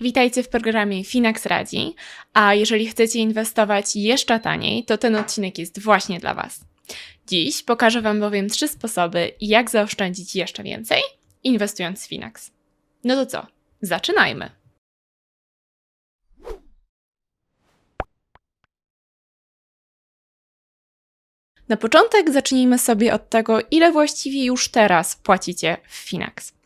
Witajcie w programie Finax Radzi, a jeżeli chcecie inwestować jeszcze taniej, to ten odcinek jest właśnie dla Was. Dziś pokażę Wam bowiem trzy sposoby, jak zaoszczędzić jeszcze więcej, inwestując w Finax. No to co? Zaczynajmy! Na początek zacznijmy sobie od tego, ile właściwie już teraz płacicie w Finax.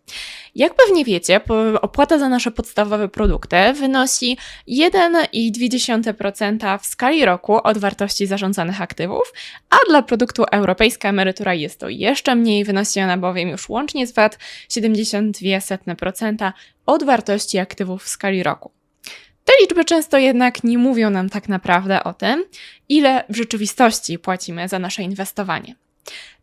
Jak pewnie wiecie, opłata za nasze podstawowe produkty wynosi 1,2% w skali roku od wartości zarządzanych aktywów, a dla produktu Europejska Emerytura jest to jeszcze mniej, wynosi ona bowiem już łącznie z VAT 72% od wartości aktywów w skali roku. Te liczby często jednak nie mówią nam tak naprawdę o tym, ile w rzeczywistości płacimy za nasze inwestowanie.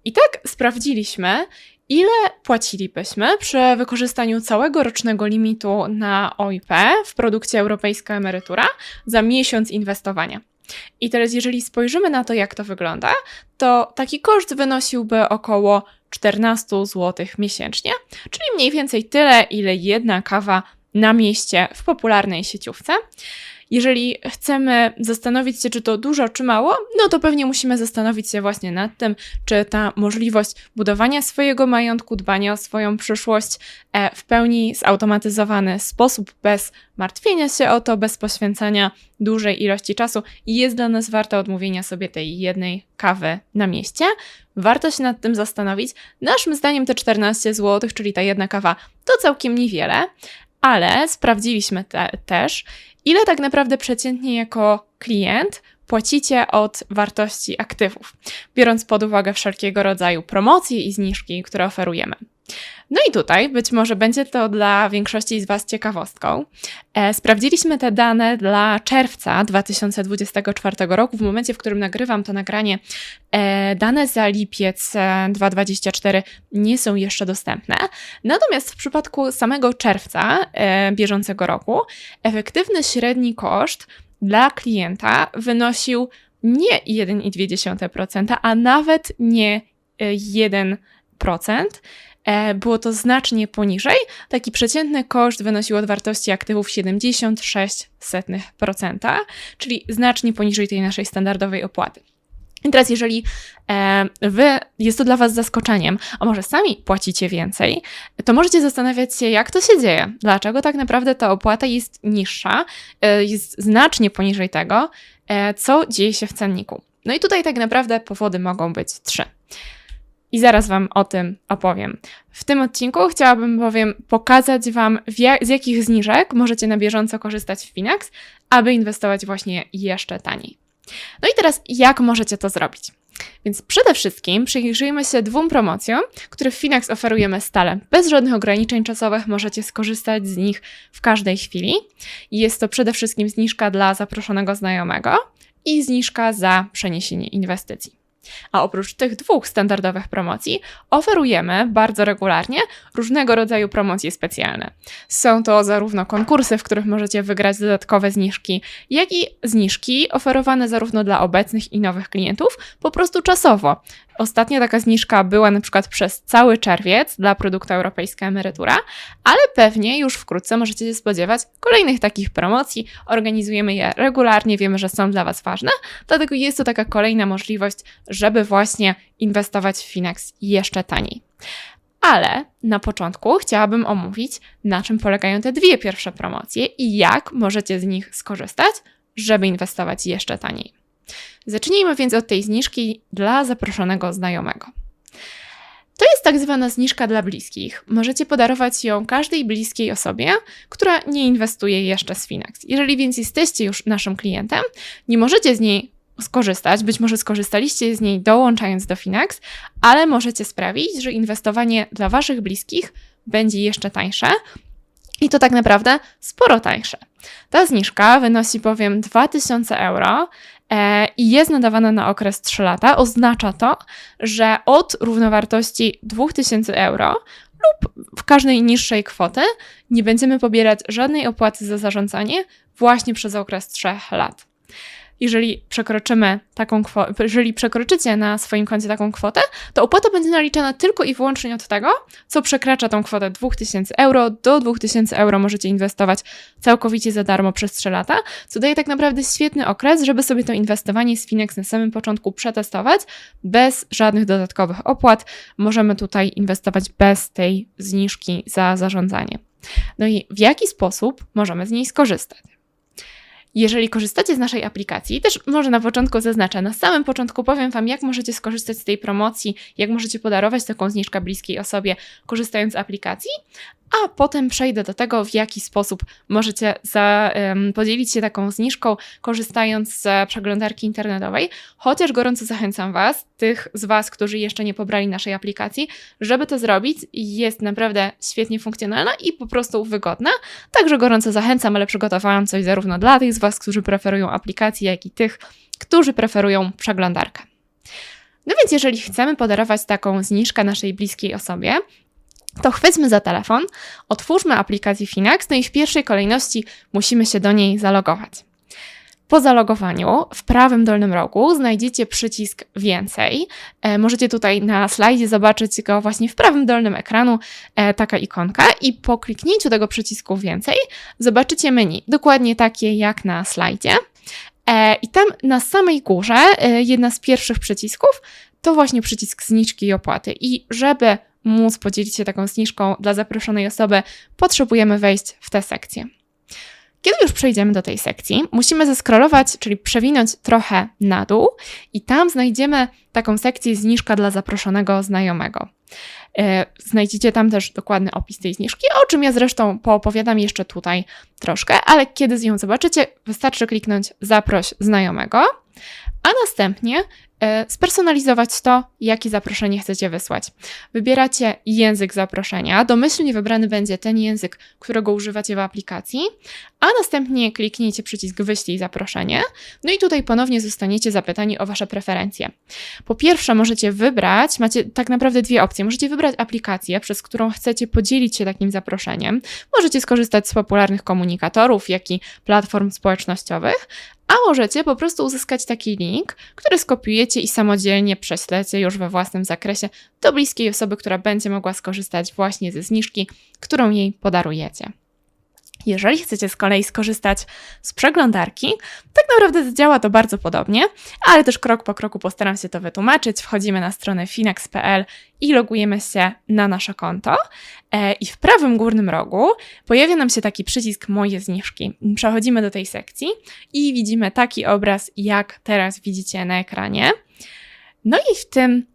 I tak sprawdziliśmy, ile płacilibyśmy przy wykorzystaniu całego rocznego limitu na OIP w produkcie Europejska Emerytura za miesiąc inwestowania. I teraz, jeżeli spojrzymy na to, jak to wygląda, to taki koszt wynosiłby około 14 zł miesięcznie, czyli mniej więcej tyle, ile jedna kawa na mieście w popularnej sieciówce. Jeżeli chcemy zastanowić się, czy to dużo, czy mało, no to pewnie musimy zastanowić się właśnie nad tym, czy ta możliwość budowania swojego majątku, dbania o swoją przyszłość e, w pełni zautomatyzowany sposób, bez martwienia się o to, bez poświęcania dużej ilości czasu jest dla nas warta odmówienia sobie tej jednej kawy na mieście. Warto się nad tym zastanowić. Naszym zdaniem te 14 zł, czyli ta jedna kawa, to całkiem niewiele, ale sprawdziliśmy te, też, ile tak naprawdę przeciętnie jako klient płacicie od wartości aktywów, biorąc pod uwagę wszelkiego rodzaju promocje i zniżki, które oferujemy. No i tutaj być może będzie to dla większości z Was ciekawostką. E, sprawdziliśmy te dane dla czerwca 2024 roku. W momencie, w którym nagrywam to nagranie, e, dane za lipiec 2024 e, nie są jeszcze dostępne. Natomiast w przypadku samego czerwca bieżącego roku, efektywny średni koszt dla klienta wynosił nie 1,2%, a nawet nie 1%. E, było to znacznie poniżej. Taki przeciętny koszt wynosił od wartości aktywów 76%, czyli znacznie poniżej tej naszej standardowej opłaty. I teraz, jeżeli e, wy jest to dla Was zaskoczeniem, a może sami płacicie więcej, to możecie zastanawiać się, jak to się dzieje. Dlaczego tak naprawdę ta opłata jest niższa, e, jest znacznie poniżej tego, co dzieje się w cenniku. No i tutaj tak naprawdę powody mogą być trzy i zaraz Wam o tym opowiem. W tym odcinku chciałabym bowiem pokazać Wam, z jakich zniżek możecie na bieżąco korzystać w Finax, aby inwestować właśnie jeszcze taniej. No i teraz, jak możecie to zrobić? Więc przede wszystkim przyjrzyjmy się dwóm promocjom, które w Finax oferujemy stale. Bez żadnych ograniczeń czasowych możecie skorzystać z nich w każdej chwili. Jest to przede wszystkim zniżka dla zaproszonego znajomego i zniżka za przeniesienie inwestycji. A oprócz tych dwóch standardowych promocji, oferujemy bardzo regularnie różnego rodzaju promocje specjalne. Są to zarówno konkursy, w których możecie wygrać dodatkowe zniżki, jak i zniżki oferowane zarówno dla obecnych i nowych klientów, po prostu czasowo. Ostatnia taka zniżka była na przykład przez cały czerwiec dla produktu Europejska Emerytura, ale pewnie już wkrótce możecie się spodziewać kolejnych takich promocji. Organizujemy je regularnie, wiemy, że są dla Was ważne, dlatego jest to taka kolejna możliwość, żeby właśnie inwestować w Finax jeszcze taniej. Ale na początku chciałabym omówić, na czym polegają te dwie pierwsze promocje i jak możecie z nich skorzystać, żeby inwestować jeszcze taniej. Zacznijmy więc od tej zniżki dla zaproszonego znajomego. To jest tak zwana zniżka dla bliskich. Możecie podarować ją każdej bliskiej osobie, która nie inwestuje jeszcze z Finax. Jeżeli więc jesteście już naszym klientem, nie możecie z niej skorzystać, być może skorzystaliście z niej dołączając do Finax, ale możecie sprawić, że inwestowanie dla Waszych bliskich będzie jeszcze tańsze i to tak naprawdę sporo tańsze. Ta zniżka wynosi bowiem 2000 euro i jest nadawana na okres 3 lata. Oznacza to, że od równowartości 2000 euro lub w każdej niższej kwoty nie będziemy pobierać żadnej opłaty za zarządzanie właśnie przez okres 3 lat. Jeżeli przekroczymy taką kwotę, jeżeli przekroczycie na swoim koncie taką kwotę, to opłata będzie naliczana tylko i wyłącznie od tego, co przekracza tą kwotę 2000 euro. Do 2000 euro możecie inwestować całkowicie za darmo przez 3 lata, co daje tak naprawdę świetny okres, żeby sobie to inwestowanie z Finex na samym początku przetestować bez żadnych dodatkowych opłat. Możemy tutaj inwestować bez tej zniżki za zarządzanie. No i w jaki sposób możemy z niej skorzystać? Jeżeli korzystacie z naszej aplikacji, też może na początku zaznaczę, na samym początku powiem Wam, jak możecie skorzystać z tej promocji, jak możecie podarować taką zniżkę bliskiej osobie, korzystając z aplikacji, a potem przejdę do tego, w jaki sposób możecie za, um, podzielić się taką zniżką, korzystając z przeglądarki internetowej. Chociaż gorąco zachęcam Was, tych z Was, którzy jeszcze nie pobrali naszej aplikacji, żeby to zrobić. Jest naprawdę świetnie funkcjonalna i po prostu wygodna. Także gorąco zachęcam, ale przygotowałam coś zarówno dla tych z Was, którzy preferują aplikację, jak i tych, którzy preferują przeglądarkę. No więc jeżeli chcemy podarować taką zniżkę naszej bliskiej osobie, to chwyćmy za telefon, otwórzmy aplikację Finax, no i w pierwszej kolejności musimy się do niej zalogować. Po zalogowaniu w prawym dolnym rogu znajdziecie przycisk Więcej. E, możecie tutaj na slajdzie zobaczyć go właśnie w prawym dolnym ekranu, e, taka ikonka, i po kliknięciu tego przycisku Więcej zobaczycie menu, dokładnie takie jak na slajdzie. E, I tam na samej górze, jedna z pierwszych przycisków, to właśnie przycisk zniżki i opłaty. I żeby móc podzielić się taką zniżką dla zaproszonej osoby, potrzebujemy wejść w tę sekcję. Kiedy już przejdziemy do tej sekcji, musimy zeskrolować, czyli przewinąć trochę na dół i tam znajdziemy taką sekcję zniżka dla zaproszonego znajomego. E, znajdziecie tam też dokładny opis tej zniżki, o czym ja zresztą poopowiadam jeszcze tutaj troszkę, ale kiedy ją zobaczycie, wystarczy kliknąć zaproś znajomego, a następnie spersonalizować to, jakie zaproszenie chcecie wysłać. Wybieracie język zaproszenia, domyślnie wybrany będzie ten język, którego używacie w aplikacji, a następnie kliknijcie przycisk wyślij zaproszenie, no i tutaj ponownie zostaniecie zapytani o Wasze preferencje. Po pierwsze możecie wybrać, macie tak naprawdę dwie opcje, możecie wybrać aplikację, przez którą chcecie podzielić się takim zaproszeniem, możecie skorzystać z popularnych komunikatorów, jak i platform społecznościowych, a możecie po prostu uzyskać taki link, który skopiujecie i samodzielnie prześlecie już we własnym zakresie do bliskiej osoby, która będzie mogła skorzystać właśnie ze zniżki, którą jej podarujecie. Jeżeli chcecie z kolei skorzystać z przeglądarki, tak naprawdę działa to bardzo podobnie, ale też krok po kroku postaram się to wytłumaczyć. Wchodzimy na stronę finax.pl i logujemy się na nasze konto. E, I w prawym górnym rogu pojawia nam się taki przycisk Moje zniżki. Przechodzimy do tej sekcji i widzimy taki obraz, jak teraz widzicie na ekranie. No i w tym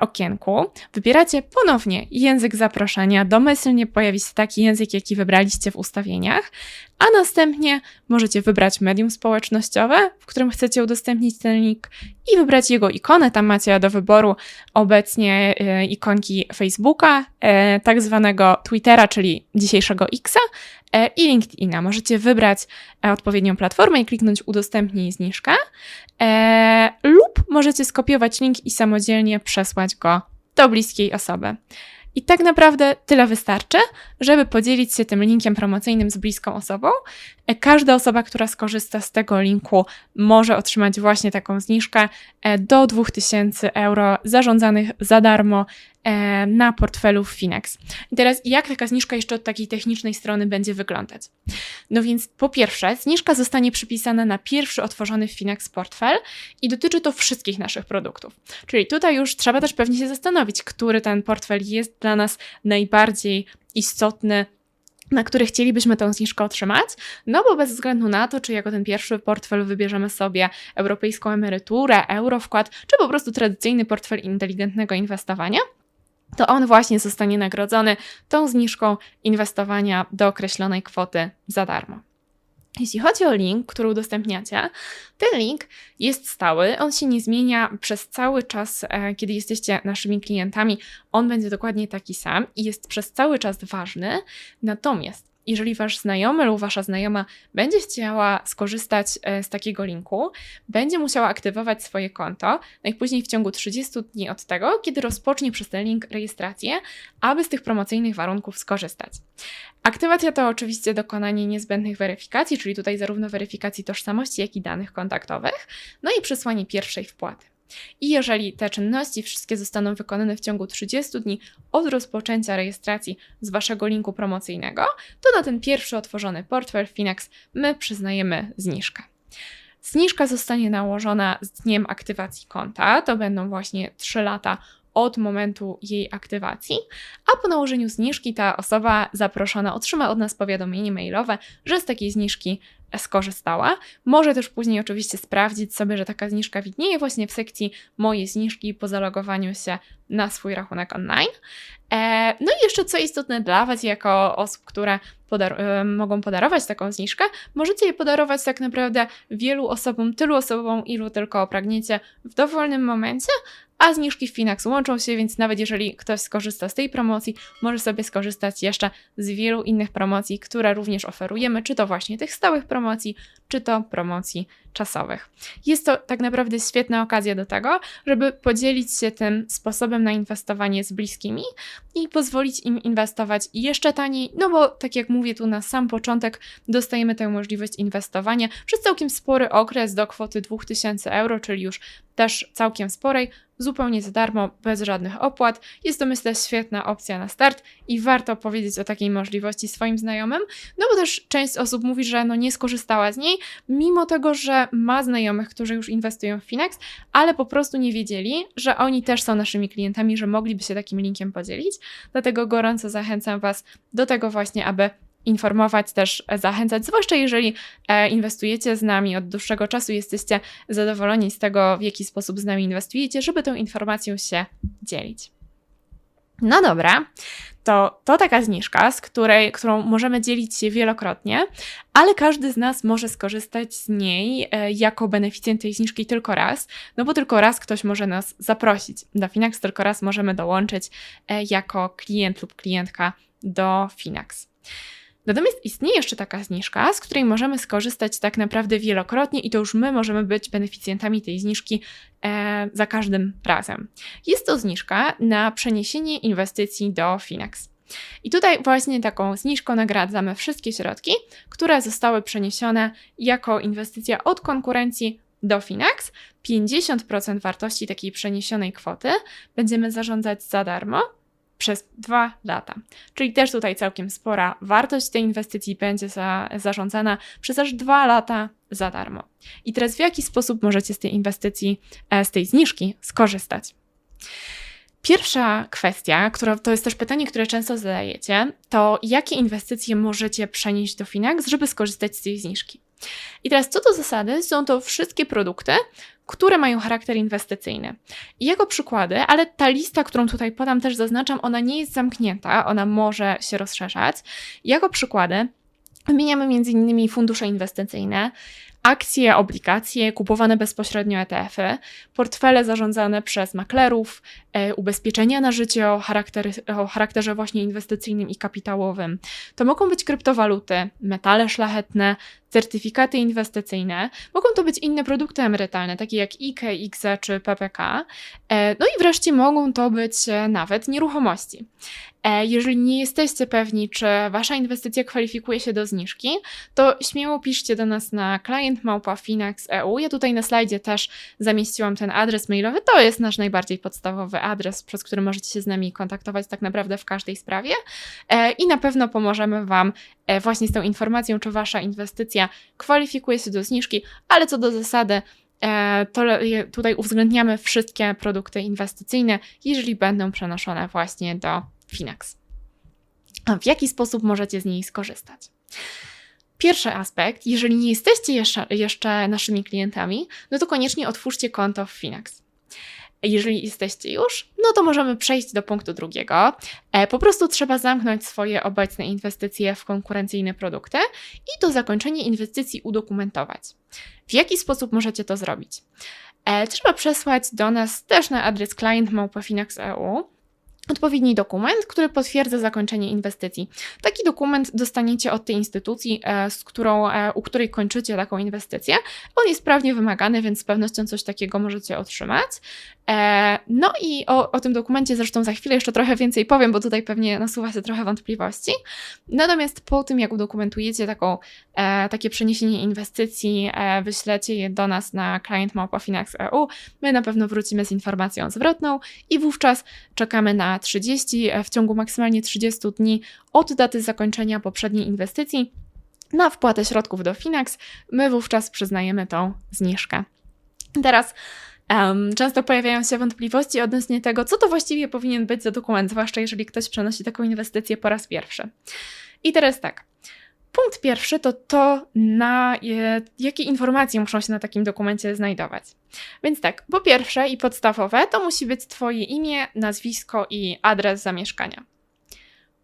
okienku wybieracie ponownie język zaproszenia. Domyślnie pojawi się taki język, jaki wybraliście w ustawieniach, a następnie możecie wybrać medium społecznościowe, w którym chcecie udostępnić ten link i wybrać jego ikonę. Tam macie do wyboru obecnie e, ikonki Facebooka, e, tak zwanego Twittera, czyli dzisiejszego Xa e, i LinkedIna. Możecie wybrać e, odpowiednią platformę i kliknąć udostępnij zniżkę e, lub możecie skopiować link i samodzielnie przesłać go do bliskiej osoby. I tak naprawdę tyle wystarczy, żeby podzielić się tym linkiem promocyjnym z bliską osobą. E, każda osoba, która skorzysta z tego linku, może otrzymać właśnie taką zniżkę e, do 2000 euro zarządzanych za darmo e, na portfelu Finex. I teraz, jak taka zniżka jeszcze od takiej technicznej strony będzie wyglądać? No więc, po pierwsze, zniżka zostanie przypisana na pierwszy otworzony Finex portfel i dotyczy to wszystkich naszych produktów. Czyli tutaj już trzeba też pewnie się zastanowić, który ten portfel jest dla nas najbardziej istotny na który chcielibyśmy tą zniżkę otrzymać, no bo bez względu na to, czy jako ten pierwszy portfel wybierzemy sobie europejską emeryturę, eurowkład, czy po prostu tradycyjny portfel inteligentnego inwestowania, to on właśnie zostanie nagrodzony tą zniżką inwestowania do określonej kwoty za darmo. Jeśli chodzi o link, który udostępniacie, ten link jest stały, on się nie zmienia przez cały czas, e, kiedy jesteście naszymi klientami. On będzie dokładnie taki sam i jest przez cały czas ważny. Natomiast jeżeli wasz znajomy lub wasza znajoma będzie chciała skorzystać e, z takiego linku, będzie musiała aktywować swoje konto najpóźniej w ciągu 30 dni od tego, kiedy rozpocznie przez ten link rejestrację, aby z tych promocyjnych warunków skorzystać. Aktywacja to oczywiście dokonanie niezbędnych weryfikacji, czyli tutaj zarówno weryfikacji tożsamości, jak i danych kontaktowych, no i przesłanie pierwszej wpłaty. I jeżeli te czynności wszystkie zostaną wykonane w ciągu 30 dni od rozpoczęcia rejestracji z Waszego linku promocyjnego, to na ten pierwszy otworzony portfel Finax my przyznajemy zniżkę. Zniżka zostanie nałożona z dniem aktywacji konta, to będą właśnie 3 lata od momentu jej aktywacji, a po nałożeniu zniżki ta osoba zaproszona otrzyma od nas powiadomienie mailowe, że z takiej zniżki skorzystała. Może też później oczywiście sprawdzić sobie, że taka zniżka widnieje właśnie w sekcji moje zniżki po zalogowaniu się na swój rachunek online. E, no i jeszcze co istotne dla Was, jako osób, które podar e, mogą podarować taką zniżkę, możecie je podarować tak naprawdę wielu osobom, tylu osobom, ilu tylko pragniecie w dowolnym momencie, a zniżki w Finax łączą się, więc nawet jeżeli ktoś skorzysta z tej promocji, może sobie skorzystać jeszcze z wielu innych promocji, które również oferujemy, czy to właśnie tych stałych promocji, czy to promocji czasowych. Jest to tak naprawdę świetna okazja do tego, żeby podzielić się tym sposobem na inwestowanie z bliskimi i pozwolić im inwestować jeszcze taniej, no bo tak jak mówię tu na sam początek, dostajemy tę możliwość inwestowania przez całkiem spory okres do kwoty 2000 euro, czyli już też całkiem sporej, zupełnie za darmo, bez żadnych opłat. Jest to myślę świetna opcja na start i warto powiedzieć o takiej możliwości swoim znajomym, no bo też część osób mówi, że no nie skorzystała z niej, mimo tego, że ma znajomych, którzy już inwestują w Finax, ale po prostu nie wiedzieli, że oni też są naszymi klientami, że mogliby się takim linkiem podzielić. Dlatego gorąco zachęcam Was do tego właśnie, aby informować, też zachęcać, zwłaszcza jeżeli e, inwestujecie z nami od dłuższego czasu, jesteście zadowoleni z tego, w jaki sposób z nami inwestujecie, żeby tą informacją się dzielić. No dobra, to, to taka zniżka, z której, którą możemy dzielić się wielokrotnie, ale każdy z nas może skorzystać z niej e, jako beneficjent tej zniżki tylko raz, no bo tylko raz ktoś może nas zaprosić do Finax, tylko raz możemy dołączyć e, jako klient lub klientka do Finax. Natomiast istnieje jeszcze taka zniżka, z której możemy skorzystać tak naprawdę wielokrotnie i to już my możemy być beneficjentami tej zniżki e, za każdym razem. Jest to zniżka na przeniesienie inwestycji do Finax. I tutaj właśnie taką zniżką nagradzamy wszystkie środki, które zostały przeniesione jako inwestycja od konkurencji do Finax. 50% wartości takiej przeniesionej kwoty będziemy zarządzać za darmo przez dwa lata. Czyli też tutaj całkiem spora wartość tej inwestycji będzie za, zarządzana przez aż dwa lata za darmo. I teraz w jaki sposób możecie z tej inwestycji, e, z tej zniżki skorzystać? Pierwsza kwestia, która to jest też pytanie, które często zadajecie, to jakie inwestycje możecie przenieść do Finax, żeby skorzystać z tej zniżki? I teraz co do zasady, są to wszystkie produkty, które mają charakter inwestycyjny. Jego przykłady, ale ta lista, którą tutaj podam, też zaznaczam, ona nie jest zamknięta, ona może się rozszerzać. Jego przykłady wymieniamy m.in. fundusze inwestycyjne, akcje, obligacje, kupowane bezpośrednio ETF-y, portfele zarządzane przez maklerów, e, ubezpieczenia na życie o, o charakterze właśnie inwestycyjnym i kapitałowym. To mogą być kryptowaluty, metale szlachetne, certyfikaty inwestycyjne, mogą to być inne produkty emerytalne, takie jak IKE, IKZE czy PPK. E, no i wreszcie mogą to być e, nawet nieruchomości. Jeżeli nie jesteście pewni, czy wasza inwestycja kwalifikuje się do zniżki, to śmiało piszcie do nas na clientmałpa.finax.eu. Ja tutaj na slajdzie też zamieściłam ten adres mailowy. To jest nasz najbardziej podstawowy adres, przez który możecie się z nami kontaktować tak naprawdę w każdej sprawie i na pewno pomożemy Wam właśnie z tą informacją, czy wasza inwestycja kwalifikuje się do zniżki, ale co do zasady, e, to tutaj uwzględniamy wszystkie produkty inwestycyjne, jeżeli będą przenoszone właśnie do Finax. A w jaki sposób możecie z niej skorzystać? Pierwszy aspekt, jeżeli nie jesteście jeszcze, jeszcze naszymi klientami, no to koniecznie otwórzcie konto w Finax. Jeżeli jesteście już, no to możemy przejść do punktu drugiego. E, po prostu trzeba zamknąć swoje obecne inwestycje w konkurencyjne produkty i to zakończenie inwestycji udokumentować. W jaki sposób możecie to zrobić? E, trzeba przesłać do nas też na adres client.małpafinax.eu odpowiedni dokument, który potwierdza zakończenie inwestycji. Taki dokument dostaniecie od tej instytucji, e, z którą, e, u której kończycie taką inwestycję. On jest prawnie wymagany, więc z pewnością coś takiego możecie otrzymać. E, no i o, o tym dokumencie zresztą za chwilę jeszcze trochę więcej powiem, bo tutaj pewnie nasuwa się trochę wątpliwości. Natomiast po tym, jak udokumentujecie taką, takie przeniesienie inwestycji, wyślecie je do nas na client EU, my na pewno wrócimy z informacją zwrotną i wówczas czekamy na 30, e, w ciągu maksymalnie 30 dni od daty zakończenia poprzedniej inwestycji na wpłatę środków do Finax. My wówczas przyznajemy tą zniżkę. Teraz Um, często pojawiają się wątpliwości odnośnie tego, co to właściwie powinien być za dokument, zwłaszcza jeżeli ktoś przenosi taką inwestycję po raz pierwszy. I teraz tak. Punkt pierwszy to to, na je, jakie informacje muszą się na takim dokumencie znajdować. Więc tak, po pierwsze i podstawowe to musi być Twoje imię, nazwisko i adres zamieszkania.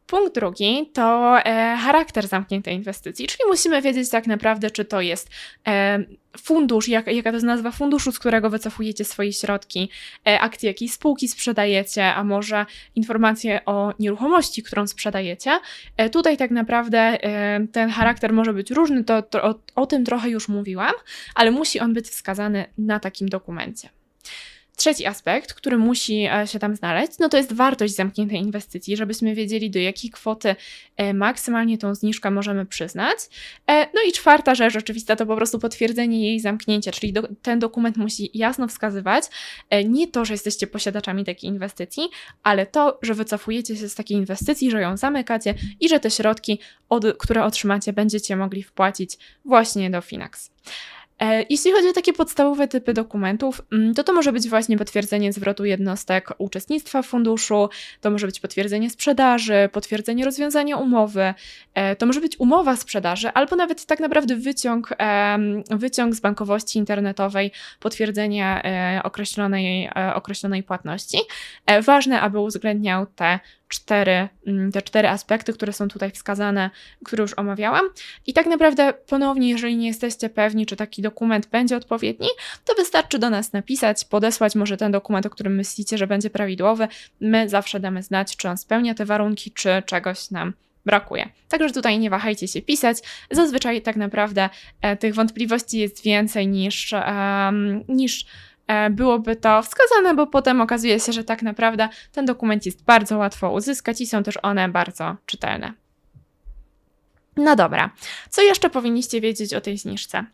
Punkt drugi to e, charakter zamkniętej inwestycji, czyli musimy wiedzieć tak naprawdę, czy to jest e, fundusz, jak, jaka to jest nazwa funduszu, z którego wycofujecie swoje środki, e, akcje jakiej spółki sprzedajecie, a może informacje o nieruchomości, którą sprzedajecie. E, tutaj tak naprawdę e, ten charakter może być różny, to, to o, o tym trochę już mówiłam, ale musi on być wskazany na takim dokumencie. Trzeci aspekt, który musi e, się tam znaleźć, no to jest wartość zamkniętej inwestycji, żebyśmy wiedzieli, do jakiej kwoty e, maksymalnie tą zniżkę możemy przyznać. E, no i czwarta rzecz oczywista to po prostu potwierdzenie jej zamknięcia, czyli do, ten dokument musi jasno wskazywać nie to, że jesteście posiadaczami takiej inwestycji, ale to, że wycofujecie się z takiej inwestycji, że ją zamykacie i że te środki, od, które otrzymacie, będziecie mogli wpłacić właśnie do Finax. E, jeśli chodzi o takie podstawowe typy dokumentów, mm, to to może być właśnie potwierdzenie zwrotu jednostek uczestnictwa w funduszu, to może być potwierdzenie sprzedaży, potwierdzenie rozwiązania umowy, e, to może być umowa sprzedaży, albo nawet tak naprawdę wyciąg, wyciąg z bankowości internetowej, potwierdzenie e, określonej, określonej płatności. Ważne, aby uwzględniał te cztery, mm, te cztery aspekty, które są tutaj wskazane, które już omawiałam. I tak naprawdę ponownie, jeżeli nie jesteście pewni, czy taki dokument będzie odpowiedni, to wystarczy do nas napisać, podesłać może ten dokument, o którym myślicie, że będzie prawidłowy. My zawsze damy znać, czy on spełnia te warunki, czy czegoś nam brakuje. Także tutaj nie wahajcie się pisać. Zazwyczaj tak naprawdę e, tych wątpliwości jest więcej niż, e, niż byłoby to wskazane, bo potem okazuje się, że tak naprawdę ten dokument jest bardzo łatwo uzyskać i są też one bardzo czytelne. No dobra, co jeszcze powinniście wiedzieć o tej zniżce?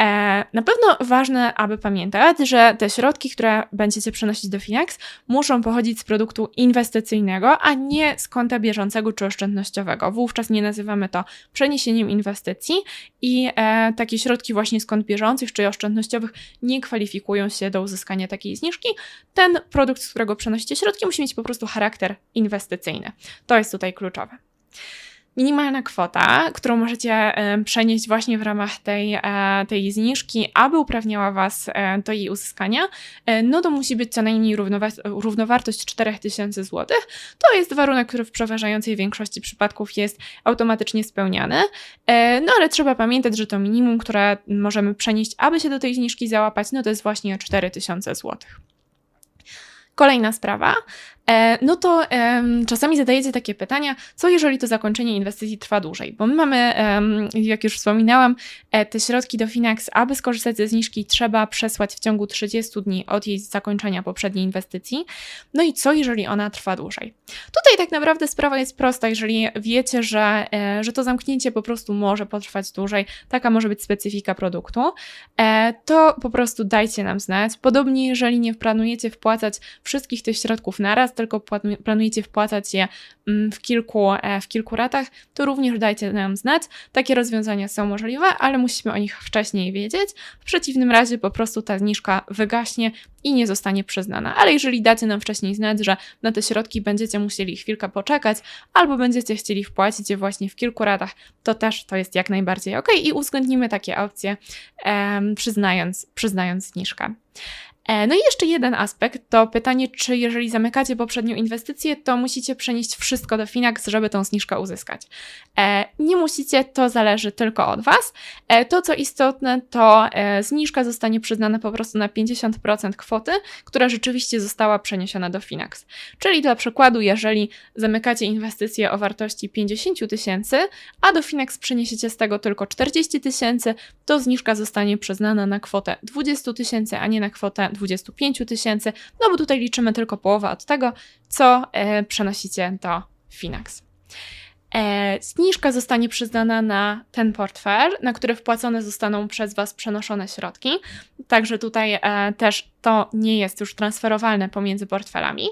E, na pewno ważne, aby pamiętać, że te środki, które będziecie przenosić do Finax, muszą pochodzić z produktu inwestycyjnego, a nie z konta bieżącego czy oszczędnościowego. Wówczas nie nazywamy to przeniesieniem inwestycji i e, takie środki właśnie z kont bieżących czy oszczędnościowych nie kwalifikują się do uzyskania takiej zniżki. Ten produkt, z którego przenosicie środki, musi mieć po prostu charakter inwestycyjny. To jest tutaj kluczowe minimalna kwota, którą możecie przenieść właśnie w ramach tej, e, tej zniżki, aby uprawniała Was e, do jej uzyskania, e, no to musi być co najmniej równowartość 4000 zł. To jest warunek, który w przeważającej większości przypadków jest automatycznie spełniany, no ale trzeba pamiętać, że to minimum, które możemy przenieść, aby się do tej zniżki załapać, no to jest właśnie 4000 zł. Kolejna sprawa, E, no to czasami zadajecie takie pytania, co jeżeli to zakończenie inwestycji trwa dłużej? Bo my mamy, jak już wspominałam, e, te środki do Finax, aby skorzystać ze zniżki, trzeba przesłać w ciągu 30 dni od jej zakończenia poprzedniej inwestycji. No i co jeżeli ona trwa dłużej? Tutaj tak naprawdę sprawa jest prosta, jeżeli wiecie, że, e, że to zamknięcie po prostu może potrwać dłużej, taka może być specyfika produktu, to po prostu dajcie nam znać. Podobnie, jeżeli nie planujecie wpłacać wszystkich tych środków naraz, tylko planujecie wpłacać je mm, w kilku, e, w kilku ratach, to również dajcie nam znać. Takie rozwiązania są możliwe, ale musimy o nich wcześniej wiedzieć. W przeciwnym razie po prostu ta zniżka wygaśnie i nie zostanie przyznana. Ale jeżeli dacie nam wcześniej znać, że na te środki będziecie musieli chwilkę poczekać, albo będziecie chcieli wpłacić je właśnie w kilku ratach, to też to jest jak najbardziej ok i uwzględnimy takie opcje, przyznając, przyznając zniżkę. E, No i jeszcze jeden aspekt to pytanie, czy jeżeli zamykacie poprzednią inwestycję, to musicie przenieść wszystko do Finax, żeby tą zniżkę uzyskać. E, Nie musicie, to zależy tylko od Was. E, To, co istotne, to zniżka zostanie przyznana po prostu na 50% kwoty, która rzeczywiście została przeniesiona do Finax. Czyli dla przykładu, jeżeli zamykacie inwestycję o wartości 50 000 tysięcy, a do Finax przeniesiecie z tego tylko 40 tysięcy, to zniżka zostanie przyznana na kwotę 20 tysięcy, a nie na kwotę 25 tysięcy, no bo tutaj liczymy tylko połowę od tego, co e, przenosicie do Finax. E, zniżka zostanie przyznana na ten portfel, na który wpłacone zostaną przez Was przenoszone środki. Także tutaj e, też to nie jest już transferowalne pomiędzy portfelami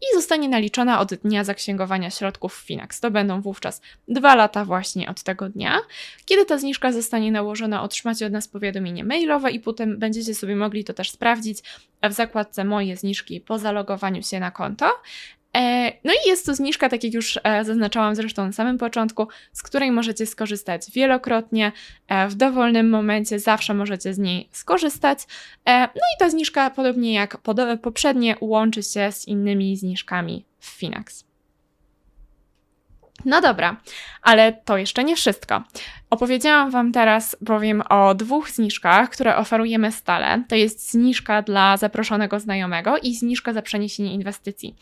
i zostanie naliczona od dnia zaksięgowania środków w Finax. To będą wówczas dwa lata właśnie od tego dnia. Kiedy ta zniżka zostanie nałożona, otrzymacie od nas powiadomienie mailowe i potem będziecie sobie mogli to też sprawdzić w zakładce Moje zniżki po zalogowaniu się na konto. E, No i jest to zniżka, tak jak już e, zaznaczałam zresztą na samym początku, z której możecie skorzystać wielokrotnie, e, w dowolnym momencie, zawsze możecie z niej skorzystać. No i ta zniżka, podobnie jak poprzednie, łączy się z innymi zniżkami w Finax. No dobra, ale to jeszcze nie wszystko. Opowiedziałam Wam teraz bowiem o dwóch zniżkach, które oferujemy stale. To jest zniżka dla zaproszonego znajomego i zniżka za przeniesienie inwestycji.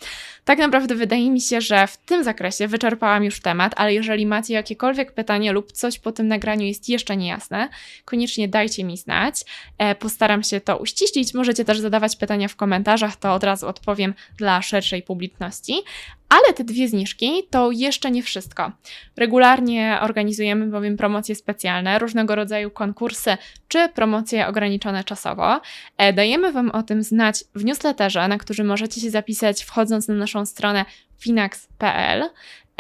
Tak naprawdę wydaje mi się, że w tym zakresie wyczerpałam już temat, ale jeżeli macie jakiekolwiek pytanie lub coś po tym nagraniu jest jeszcze niejasne, koniecznie dajcie mi znać. E, Postaram się to uściślić. Możecie też zadawać pytania w komentarzach, to od razu odpowiem dla szerszej publiczności. Ale te dwie zniżki to jeszcze nie wszystko. Regularnie organizujemy bowiem promocje specjalne, różnego rodzaju konkursy czy promocje ograniczone czasowo. E, Dajemy Wam o tym znać w newsletterze, na który możecie się zapisać wchodząc na naszą stronę finax.pl.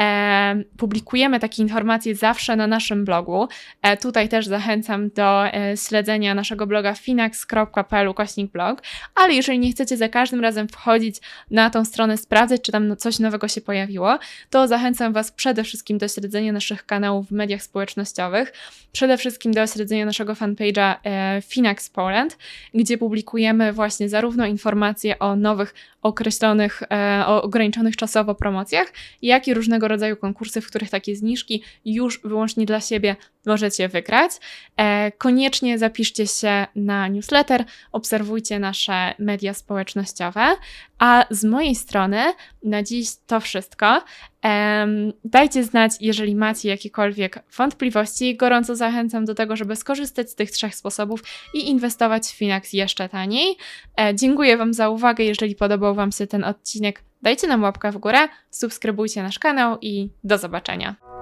E, publikujemy takie informacje zawsze na naszym blogu. E, tutaj też zachęcam do e, śledzenia naszego bloga finax.pl blog, ale jeżeli nie chcecie za każdym razem wchodzić na tą stronę, sprawdzać, czy tam coś nowego się pojawiło, to zachęcam Was przede wszystkim do śledzenia naszych kanałów w mediach społecznościowych, przede wszystkim do śledzenia naszego fanpage'a e, Finax Poland, gdzie publikujemy właśnie zarówno informacje o nowych, określonych, e, o ograniczonych czasowo promocjach, jak i różnego rodzaju konkursy, w których takie zniżki już wyłącznie dla siebie możecie wygrać. E, koniecznie zapiszcie się na newsletter, obserwujcie nasze media społecznościowe, a z mojej strony na dziś to wszystko. Em, dajcie znać, jeżeli macie jakiekolwiek wątpliwości. Gorąco zachęcam do tego, żeby skorzystać z tych trzech sposobów i inwestować w Finax jeszcze taniej. E, dziękuję Wam za uwagę. Jeżeli podobał Wam się ten odcinek, dajcie nam łapkę w górę, subskrybujcie nasz kanał i do zobaczenia.